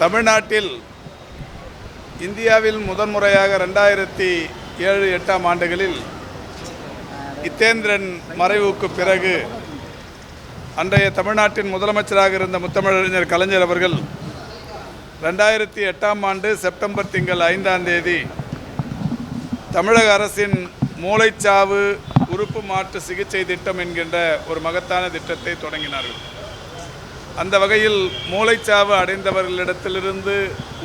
தமிழ்நாட்டில் இந்தியாவில் முதன்முறையாக ரெண்டாயிரத்தி ஏழு எட்டாம் ஆண்டுகளில் இத்தேந்திரன் மறைவுக்கு பிறகு அன்றைய தமிழ்நாட்டின் முதலமைச்சராக இருந்த முத்தமிழறிஞர் கலைஞர் அவர்கள் ரெண்டாயிரத்தி எட்டாம் ஆண்டு செப்டம்பர் திங்கள் ஐந்தாம் தேதி தமிழக அரசின் மூளைச்சாவு உறுப்பு மாற்று சிகிச்சை திட்டம் என்கின்ற ஒரு மகத்தான திட்டத்தை தொடங்கினார்கள். அந்த வகையில் மூளைச்சாவு அடைந்தவர்களிடத்திலிருந்து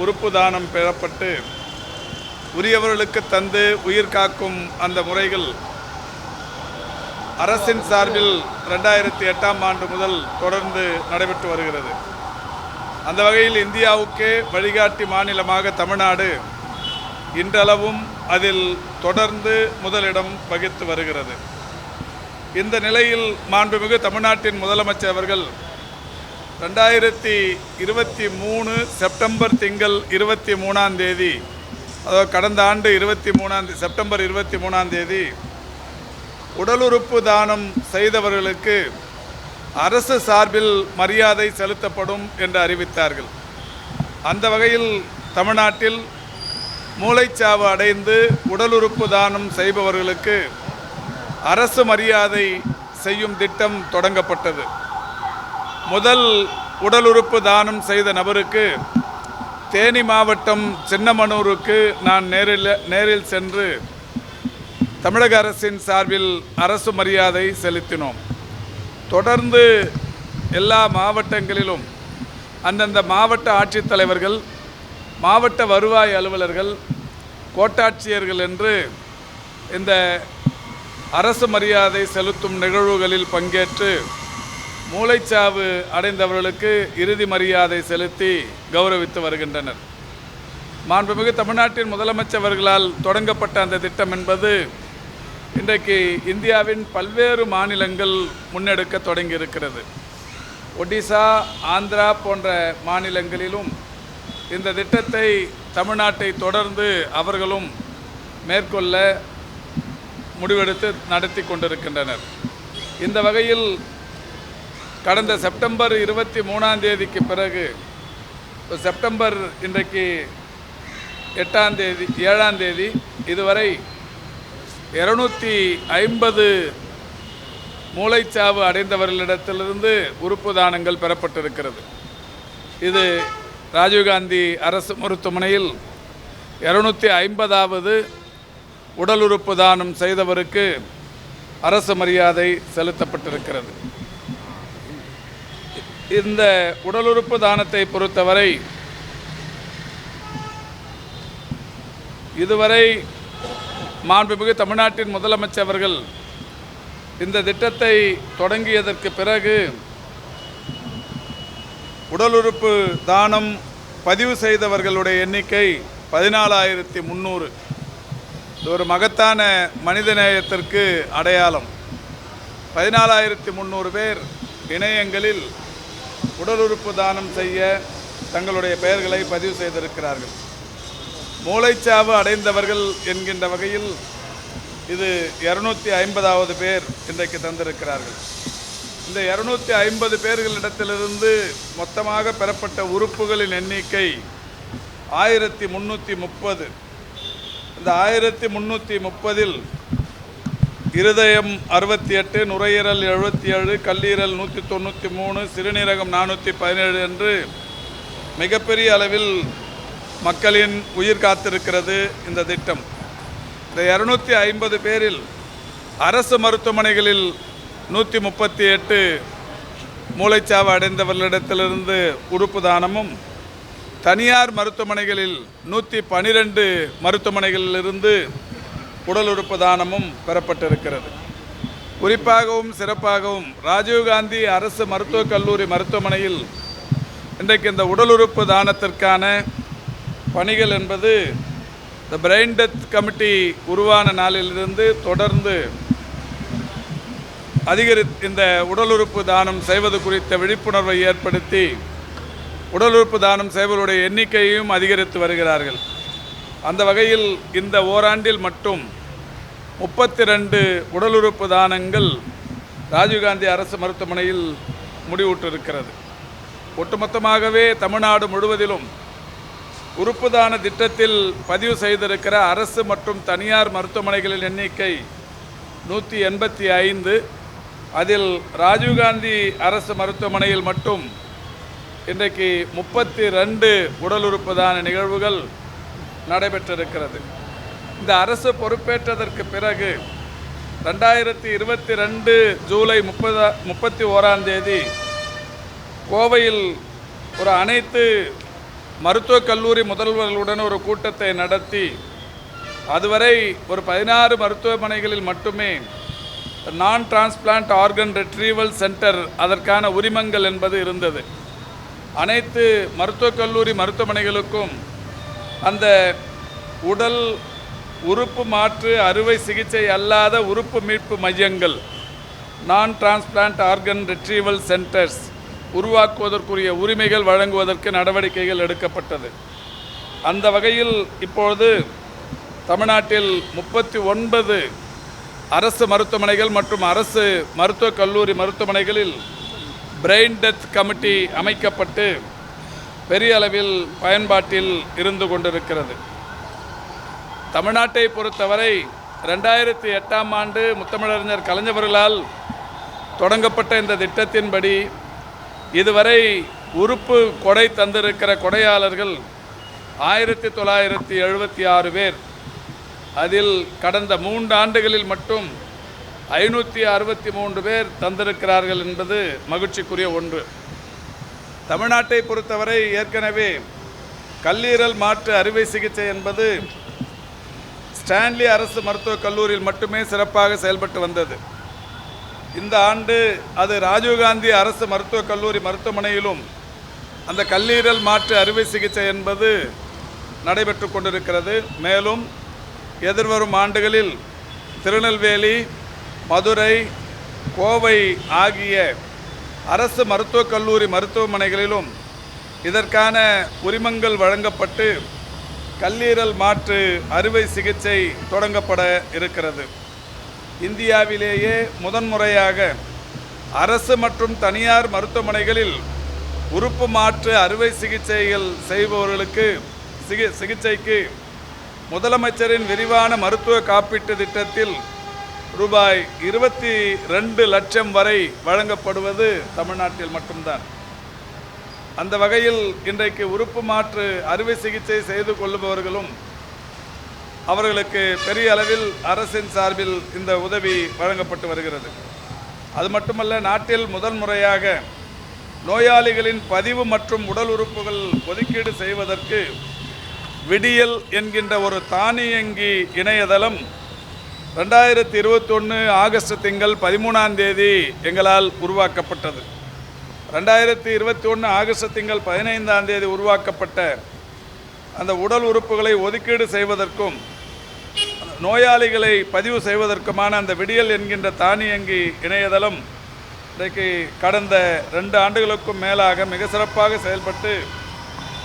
உறுப்பு தானம் பெறப்பட்டு உரியவர்களுக்கு தந்து உயிர் காக்கும் அந்த முறைகள் அரசின் சார்பில் ரெண்டாயிரத்தி எட்டாம் ஆண்டு முதல் தொடர்ந்து நடைபெற்று வருகிறது. அந்த வகையில் இந்தியாவுக்கே வழிகாட்டி மாநிலமாக தமிழ்நாடு இன்றளவும் அதில் தொடர்ந்து முதலிடம் வகித்து வருகிறது. இந்த நிலையில் மாண்புமிகு தமிழ்நாட்டின் முதலமைச்சர் அவர்கள் ரெண்டாயிரத்தி இருபத்தி மூணு செப்டம்பர் திங்கள் இருபத்தி மூணாம் தேதி அதாவது கடந்த ஆண்டு இருபத்தி மூணாம் செப்டம்பர் இருபத்தி மூணாம் தேதி உடலுறுப்பு தானம் செய்தவர்களுக்கு அரசு சார்பில் மரியாதை செலுத்தப்படும் என்று அறிவித்தார்கள். அந்த வகையில் தமிழ்நாட்டில் மூளைச்சாவு அடைந்து உடலுறுப்பு தானம் செய்பவர்களுக்கு அரசு மரியாதை செய்யும் திட்டம் தொடங்கப்பட்டது. முதல் உடல் உறுப்பு தானம் செய்த நபருக்கு தேனி மாவட்டம் சின்னமனூருக்கு நான் நேரில் நேரில் சென்று தமிழக அரசின் சார்பில் அரசு மரியாதை செலுத்தினோம். தொடர்ந்து எல்லா மாவட்டங்களிலும் அந்தந்த மாவட்ட ஆட்சித்தலைவர்கள் மாவட்ட வருவாய் அலுவலர்கள் கோட்டாட்சியர்கள் என்று இந்த அரசு மரியாதை செலுத்தும் நிகழ்வுகளில் பங்கேற்று மூளைச்சாவு அடைந்தவர்களுக்கு இறுதி மரியாதை செலுத்தி கௌரவித்து வருகின்றனர். மாண்புமிகு தமிழ்நாட்டின் முதலமைச்சர்களால் தொடங்கப்பட்ட அந்த திட்டம் என்பது இன்றைக்கு இந்தியாவின் பல்வேறு மாநிலங்கள் முன்னெடுக்க தொடங்கி இருக்கிறது ஒடிசா ஆந்திரா போன்ற மாநிலங்களிலும் இந்த திட்டத்தை தமிழ்நாட்டை தொடர்ந்து அவர்களும் மேற்கொள்ள முடிவெடுத்து நடத்தி கொண்டிருக்கின்றனர். இந்த வகையில் கடந்த செப்டம்பர் இருபத்தி மூணாம் தேதிக்கு பிறகு செப்டம்பர் இன்றைக்கு எட்டாம் தேதி ஏழாம் தேதி இதுவரை இருநூற்றி ஐம்பது மூளைச்சாவு அடைந்தவர்களிடத்திலிருந்து உறுப்பு தானங்கள் பெறப்பட்டிருக்கிறது. இது ராஜீவ்காந்தி அரசு மருத்துவமனையில் இரநூத்தி ஐம்பதாவது உடல் உறுப்பு தானம் செய்தவருக்கு அரசு மரியாதை செலுத்தப்பட்டிருக்கிறது. இந்த உடல் உறுப்பு தானத்தை பொறுத்தவரை இதுவரை மாண்புமிகு தமிழ்நாட்டின் முதலமைச்சர் அவர்கள் இந்த திட்டத்தை தொடங்கியதற்கு பிறகு உடல் உறுப்பு தானம் பதிவு செய்தவர்களுடைய எண்ணிக்கை பதினாலாயிரத்தி முந்நூறு இது ஒரு மகத்தான மனிதநேயத்திற்கு அடையாளம். பதினாலாயிரத்தி முந்நூறு பேர் இணையங்களில் உடல் உறுப்பு தானம் செய்ய தங்களுடைய பெயர்களை பதிவு செய்திருக்கிறார்கள். மூளைச்சாவு அடைந்தவர்கள் என்கின்ற வகையில் இது இரநூத்தி ஐம்பதாவது பேர் இன்றைக்கு தந்திருக்கிறார்கள். இந்த இரநூத்தி ஐம்பது பேர்களிடத்திலிருந்து மொத்தமாக பெறப்பட்ட உறுப்புகளின் எண்ணிக்கை ஆயிரத்தி முந்நூற்றி முப்பது. இந்த ஆயிரத்தி முந்நூற்றி முப்பதில் இருதயம் அறுபத்தி எட்டு நுரையீரல் எழுபத்தி ஏழு கல்லீரல் நூற்றி தொண்ணூற்றி மூணு சிறுநீரகம் நானூற்றி பதினேழு என்று மிகப்பெரிய அளவில் மக்களின் உயிர் காத்திருக்கிறது இந்த திட்டம். இந்த இரநூத்தி ஐம்பது பேரில் அரசு மருத்துவமனைகளில் நூற்றி முப்பத்தி எட்டு மூளைச்சாவு அடைந்தவர்களிடத்திலிருந்து உறுப்பு தானமும் தனியார் மருத்துவமனைகளில் நூற்றி பனிரெண்டு மருத்துவமனைகளிலிருந்து உடல் உறுப்பு தானமும் பெறப்பட்டிருக்கிறது. குறிப்பாகவும் சிறப்பாகவும் ராஜீவ்காந்தி அரசு மருத்துவக் கல்லூரி மருத்துவமனையில் இன்றைக்கு இந்த உடல் உறுப்பு தானத்திற்கான பணிகள் என்பது இந்த பிரெயின் டெத் கமிட்டி உருவான நாளிலிருந்து தொடர்ந்து அதிகரி இந்த உடல் உறுப்பு தானம் செய்வது குறித்த விழிப்புணர்வை ஏற்படுத்தி உடல் உறுப்பு தானம் செய்வர்களுடைய எண்ணிக்கையையும் அதிகரித்து வருகிறார்கள். அந்த வகையில் இந்த ஓராண்டில் மட்டும் முப்பத்தி ரெண்டு உடல் உறுப்பு தானங்கள் ராஜீவ்காந்தி அரசு மருத்துவமனையில் முடிவுற்றிருக்கிறது. ஒட்டுமொத்தமாகவே தமிழ்நாடு முழுவதிலும் உறுப்பு தான திட்டத்தில் பதிவு செய்திருக்கிற அரசு மற்றும் தனியார் மருத்துவமனைகளின் எண்ணிக்கை நூற்றி எண்பத்தி ஐந்து. அதில் ராஜீவ்காந்தி அரசு மருத்துவமனையில் மட்டும் இன்றைக்கு முப்பத்தி ரெண்டு உடல் உறுப்பு தான நிகழ்வுகள் நடைபெற்றிருக்கிறது. இந்த அரசு பொறுப்பேற்றதற்கு பிறகு ரெண்டாயிரத்தி இருபத்தி ரெண்டு ஜூலை முப்பதா முப்பத்தி ஓராம் தேதி கோவையில் ஒரு அனைத்து மருத்துவக் கல்லூரி முதல்வர்களுடன் ஒரு கூட்டத்தை நடத்தி அதுவரை ஒரு பதினாறு மருத்துவமனைகளில் மட்டுமே நான் டிரான்ஸ்பிளான்ட் ஆர்கன் ரெட்ரீவல் சென்டர் அதற்கான உரிமங்கள் என்பது இருந்தது. அனைத்து மருத்துவக் கல்லூரி மருத்துவமனைகளுக்கும் அந்த உடல் உறுப்பு மாற்று அறுவை சிகிச்சை அல்லாத உறுப்பு மீட்பு மையங்கள் நான் டிரான்ஸ்பிளான்ட் ஆர்கன் ரெட்ரீவல் சென்டர்ஸ் உருவாக்குவதற்குரிய உரிமைகள் வழங்குவதற்கு நடவடிக்கைகள் எடுக்கப்பட்டது. அந்த வகையில் இப்பொழுது தமிழ்நாட்டில் முப்பத்தி ஒன்பது அரசு மருத்துவமனைகள் மற்றும் அரசு மருத்துவக் கல்லூரி மருத்துவமனைகளில் பிரெயின் டெத் கமிட்டி அமைக்கப்பட்டு பெரிய அளவில் பயன்பாட்டில் இருந்து கொண்டிருக்கிறது. தமிழ்நாட்டை பொறுத்தவரை ரெண்டாயிரத்தி எட்டாம் ஆண்டு முத்தமிழறிஞர் கலைஞர்களால் தொடங்கப்பட்ட இந்த திட்டத்தின்படி இதுவரை உறுப்பு கொடை தந்திருக்கிற கொடையாளர்கள் ஆயிரத்தி தொள்ளாயிரத்தி எழுபத்தி ஆறு பேர். அதில் கடந்த மூன்று ஆண்டுகளில் மட்டும் ஐநூற்றி அறுபத்தி மூன்று பேர் தந்திருக்கிறார்கள் என்பது மகிழ்ச்சிக்குரிய ஒன்று. தமிழ்நாட்டை பொறுத்தவரை ஏற்கனவே கல்லீரல் மாற்று அறுவை சிகிச்சை என்பது ஸ்டான்லி அரசு மருத்துவக் கல்லூரியில் மட்டுமே சிறப்பாக செயல்பட்டு வந்தது. இந்த ஆண்டு அது ராஜீவ்காந்தி அரசு மருத்துவக் கல்லூரி மருத்துவமனையிலும் அந்த கல்லீரல் மாற்று அறுவை சிகிச்சை என்பது நடைபெற்று கொண்டிருக்கிறது. மேலும் எதிர்வரும் ஆண்டுகளில் திருநெல்வேலி மதுரை கோவை ஆகிய அரசு மருத்துவக் கல்லூரி மருத்துவமனைகளிலும் இதற்கான உரிமங்கள் வழங்கப்பட்டு கல்லீரல் மாற்று அறுவை சிகிச்சை தொடங்கப்பட இருக்கிறது. இந்தியாவிலேயே முதன்முறையாக அரசு மற்றும் தனியார் மருத்துவமனைகளில் உறுப்பு மாற்று அறுவை சிகிச்சைகள் செய்பவர்களுக்கு சிகி சிகிச்சைக்கு முதலமைச்சரின் விரிவான மருத்துவ காப்பீட்டு திட்டத்தில் ரூபாய் இருபத்தி ரெண்டு லட்சம் வரை வழங்கப்படுவது தமிழ்நாட்டில் மட்டும்தான். அந்த வகையில் இன்றைக்கு உறுப்பு மாற்று அறுவை சிகிச்சை செய்து கொள்ளுபவர்களும் அவர்களுக்கு பெரிய அளவில் அரசின் சார்பில் இந்த உதவி வழங்கப்பட்டு வருகிறது. அது மட்டுமல்ல நாட்டில் முதன்முறையாக நோயாளிகளின் பதிவு மற்றும் உடல் உறுப்புகள் ஒதுக்கீடு செய்வதற்கு விடியல் என்கின்ற ஒரு தானியங்கி இணையதளம் ரெண்டாயிரத்தி இருபத்தொன்று ஆகஸ்ட் திங்கள் பதிமூணாம் தேதி எங்களால் உருவாக்கப்பட்டது. ரெண்டாயிரத்தி இருபத்தி ஒன்று ஆகஸ்ட் திங்கள் பதினைந்தாம் தேதி உருவாக்கப்பட்ட அந்த உடல் உறுப்புகளை ஒதுக்கீடு செய்வதற்கும் நோயாளிகளை பதிவு செய்வதற்குமான அந்த விடியல் என்கின்ற தானியங்கி இணையதளம் இன்றைக்கு கடந்த ரெண்டு ஆண்டுகளுக்கும் மேலாக மிக சிறப்பாக செயல்பட்டு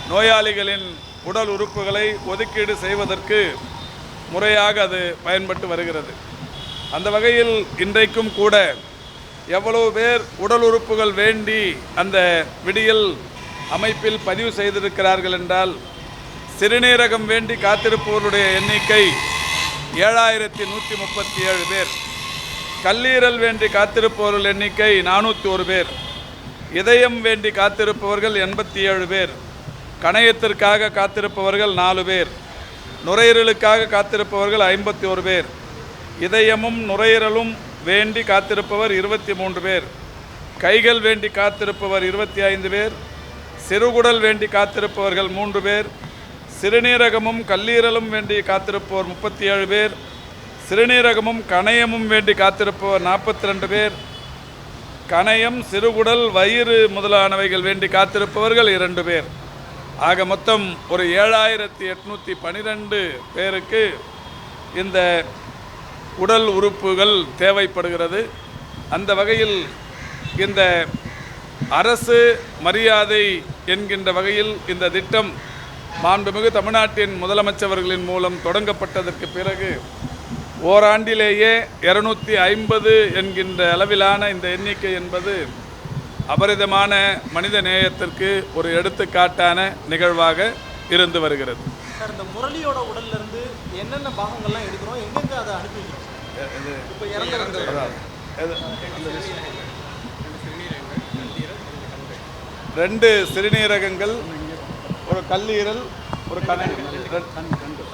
நோயாளிகளின் உடல் உறுப்புகளை ஒதுக்கீடு செய்வதற்கு முறையாக அது பயன்பட்டு வருகிறது. அந்த வகையில் இன்றைக்கும் கூட எவ்வளவு பேர் உடல் உறுப்புகள் வேண்டி அந்த விடியல் அமைப்பில் பதிவு செய்திருக்கிறார்கள் என்றால் சிறுநீரகம் வேண்டி காத்திருப்பவருடைய எண்ணிக்கை ஏழாயிரத்தி நூற்றி முப்பத்தி ஏழு பேர். கல்லீரல் வேண்டி காத்திருப்பவர்கள் எண்ணிக்கை நானூற்றி ஒரு பேர். இதயம் வேண்டி காத்திருப்பவர்கள் எண்பத்தி ஏழு பேர். கணையத்திற்காக காத்திருப்பவர்கள் நாலு பேர். நுரையீரலுக்காக காத்திருப்பவர்கள் ஐம்பத்தி ஒரு பேர். இதயமும் நுரையீரலும் வேண்டி காத்திருப்பவர் இருபத்தி மூன்று பேர். கைகள் வேண்டி காத்திருப்பவர் இருபத்தி ஐந்து பேர். சிறுகுடல் வேண்டி காத்திருப்பவர்கள் மூன்று பேர். சிறுநீரகமும் கல்லீரலும் வேண்டி காத்திருப்பவர் முப்பத்தி ஏழு பேர். சிறுநீரகமும் கணையமும் வேண்டி காத்திருப்பவர் நாற்பத்தி ரெண்டு பேர். கணையம் சிறுகுடல் வயிறு முதலானவைகள் வேண்டி காத்திருப்பவர்கள் இரண்டு பேர். ஆக மொத்தம் ஒரு ஏழாயிரத்தி எட்நூற்றி பனிரெண்டு பேருக்கு இந்த உடல் உறுப்புகள் தேவைப்படுகிறது. அந்த வகையில் இந்த அரசு மரியாதை என்கின்ற வகையில் இந்த திட்டம் மாண்புமிகு தமிழ்நாட்டின் முதலமைச்சர்களின் மூலம் தொடங்கப்பட்டதற்கு பிறகு ஓராண்டிலேயே இருநூத்தி ஐம்பது என்கின்ற அளவிலான இந்த எண்ணிக்கை என்பது அபரிதமான மனித நேயத்திற்கு ஒரு எடுத்துக்காட்டான நிகழ்வாக இருந்து வருகிறது. சார் இந்த முரளியோட உடல்ல இருந்து என்னென்ன பாகங்கள்லாம் எடுக்கிறோம்? எங்கெங்க அதை அனுப்பி வைக்கிறோம் இப்போ இறந்து ரெண்டு சிறுநீரகங்கள். ஒரு கல்லீரல் ஒரு கண்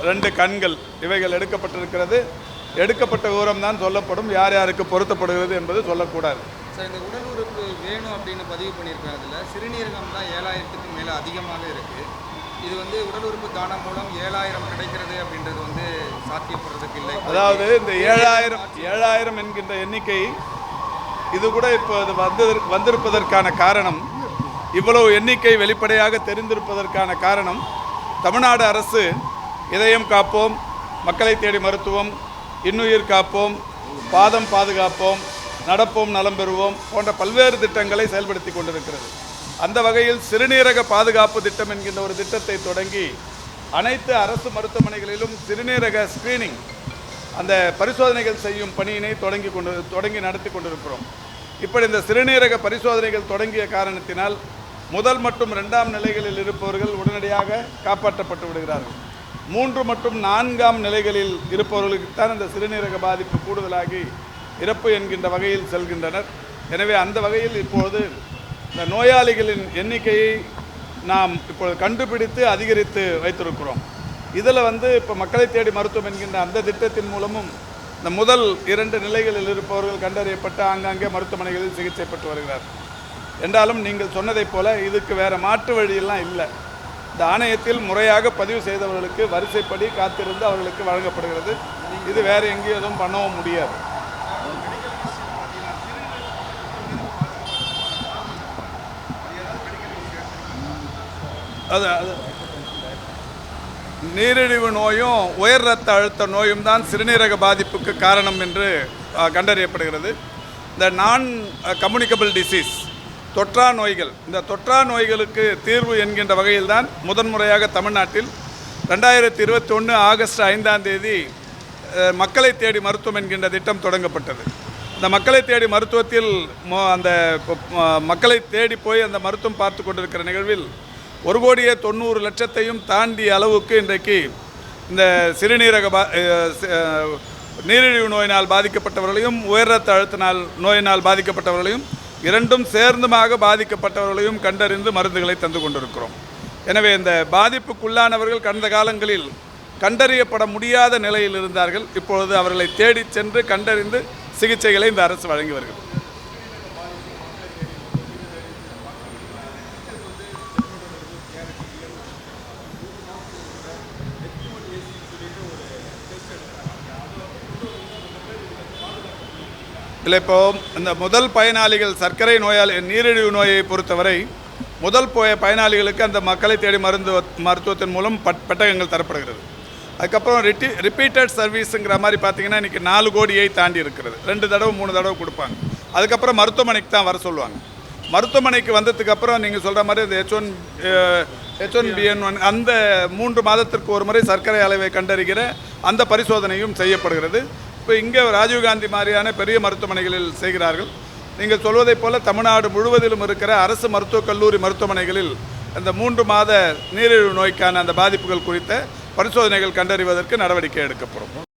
ரெண்டு கண்கள். இவைகள் எடுக்கப்பட்டிருக்கிறது. எடுக்கப்பட்ட விவரம் தான் சொல்லப்படும். யார் யாருக்கு பொருத்தப்படுகிறது என்பது சொல்லக்கூடாது. சார் இந்த உடல் உறுப்பு வேணும் அப்படின்னு பதிவு பண்ணியிருக்கிறதுல சிறுநீரகம் தான் ஏழாயிரத்துக்கு மேலே அதிகமாக இருக்குது இது வந்து உடல் உறுப்பு தானம் மூலம் ஏழாயிரம் கிடைக்கிறது அப்படின்றது வந்து சாத்தியப்படுறதுக்கு இல்லை. அதாவது இந்த ஏழாயிரம் ஏழாயிரம் என்கின்ற எண்ணிக்கை இது கூட இப்போ அது வந்து வந்திருப்பதற்கான காரணம் இவ்வளவு எண்ணிக்கை வெளிப்படையாக தெரிந்திருப்பதற்கான காரணம் தமிழ்நாடு அரசு இதயம் காப்போம் மக்களை தேடி மருத்துவம் இன்னுயிர் காப்போம் பாதம் பாதுகாப்போம் நடப்போம் நலம் பெறுவோம் போன்ற பல்வேறு திட்டங்களை செயல்படுத்தி கொண்டிருக்கிறது. அந்த வகையில் சிறுநீரக பாதுகாப்பு திட்டம் என்கின்ற ஒரு திட்டத்தை தொடங்கி அனைத்து அரசு மருத்துவமனைகளிலும் சிறுநீரக ஸ்கிரீனிங் அந்த பரிசோதனைகள் செய்யும் பணியினை தொடங்கி கொண்டு தொடங்கி நடத்தி கொண்டிருக்கிறோம். இப்படி இந்த சிறுநீரக பரிசோதனைகள் தொடங்கிய காரணத்தினால் முதல் மற்றும் இரண்டாம் நிலைகளில் இருப்பவர்கள் உடனடியாக காப்பாற்றப்பட்டு விடுகிறார்கள். மூன்று மற்றும் நான்காம் நிலைகளில் இருப்பவர்களுக்குத்தான் இந்த சிறுநீரக பாதிப்பு கூடுதலாகி இறப்பு என்கின்ற வகையில் செல்கின்றனர். எனவே அந்த வகையில் இப்பொழுது இந்த நோயாளிகளின் எண்ணிக்கையை நாம் இப்பொழுது கண்டுபிடித்து அதிகரித்து வைத்திருக்கிறோம். இதில் வந்து இப்போ மக்களை தேடி மருத்துவம் என்கின்ற அந்த திட்டத்தின் மூலமும் இந்த முதல் இரண்டு நிலைகளில் இருப்பவர்கள் கண்டறியப்பட்டு ஆங்காங்கே மருத்துவமனைகளில் சிகிச்சை பெற்று வருகிறார். என்றாலும் நீங்கள் சொன்னதைப் போல இதுக்கு வேறு மாற்று வழியெல்லாம் இல்லை. இந்த ஆணையத்தில் முறையாக பதிவு செய்தவர்களுக்கு வரிசைப்படி காத்திருந்து அவர்களுக்கு வழங்கப்படுகிறது. இது வேறு எங்கேயும் எதுவும் பண்ணவும் முடியாது. அது அது. நீரிழிவு நோயும் உயர் ரத்த அழுத்த நோயும் தான் சிறுநீரக பாதிப்புக்கு காரணம் என்று கண்டறியப்படுகிறது. இந்த நான் கம்யூனிகபிள் டிசீஸ் தொற்றா நோய்கள். இந்த தொற்றா நோய்களுக்கு தீர்வு என்கின்ற வகையில் தான் முதன்முறையாக தமிழ்நாட்டில் ரெண்டாயிரத்தி இருபத்தி ஒன்று ஆகஸ்ட் ஐந்தாம் தேதி மக்களை தேடி மருத்துவம் என்கின்ற திட்டம் தொடங்கப்பட்டது. இந்த மக்களை தேடி மருத்துவத்தில் அந்த மக்களை தேடி போய் அந்த மருத்துவம் பார்த்து கொண்டிருக்கிற நிகழ்வில் ஒரு கோடியே தொண்ணூறு லட்சத்தையும் தாண்டிய அளவுக்கு இன்றைக்கு இந்த சிறுநீரக பா நீரிழிவு நோயினால் பாதிக்கப்பட்டவர்களையும் உயர் ரத்த அழுத்தினால் நோயினால் பாதிக்கப்பட்டவர்களையும் இரண்டும் சேர்ந்துமாக பாதிக்கப்பட்டவர்களையும் கண்டறிந்து மருந்துகளை தந்து கொண்டிருக்கிறோம். எனவே இந்த பாதிப்புக்குள்ளானவர்கள் கடந்த காலங்களில் கண்டறியப்பட முடியாத நிலையில் இருந்தார்கள். இப்பொழுது அவர்களை தேடிச் சென்று கண்டறிந்து சிகிச்சைகளை இந்த அரசு வழங்கி வருகிறது. இல்லை இப்போ இந்த முதல் பயனாளிகள் சர்க்கரை நோயாளி நீரிழிவு நோயை பொறுத்தவரை முதல் போய பயனாளிகளுக்கு அந்த மக்களை தேடி மருந்து மருத்துவத்தின் மூலம் பட் பெட்டகங்கள் தரப்படுகிறது. அதுக்கப்புறம் ரிட்டி ரிப்பீட்டட் சர்வீஸுங்கிற மாதிரி பார்த்தீங்கன்னா இன்றைக்கி நாலு கோடியை தாண்டி இருக்கிறது. ரெண்டு தடவை மூணு தடவை கொடுப்பாங்க. அதுக்கப்புறம் மருத்துவமனைக்கு தான் வர சொல்லுவாங்க. மருத்துவமனைக்கு வந்ததுக்கப்புறம் நீங்கள் சொல்கிற மாதிரி இந்த H one H one N one அந்த மூன்று மாதத்திற்கு ஒரு முறை சர்க்கரை அளவை கண்டறிகிற அந்த பரிசோதனையும் செய்யப்படுகிறது. இப்போ இங்கே ராஜீவ்காந்தி மாதிரியான பெரிய மருத்துவமனைகளில் செய்கிறார்கள். நீங்கள் சொல்வதைப் போல தமிழ்நாடு முழுவதிலும் இருக்கிற அரசு மருத்துவக் கல்லூரி மருத்துவமனைகளில் அந்த மூன்று மாத நீரிழிவு நோய்க்கான அந்த பாதிப்புகள் குறித்த பரிசோதனைகள் கண்டறிவதற்கு நடவடிக்கை எடுக்கப்படும்.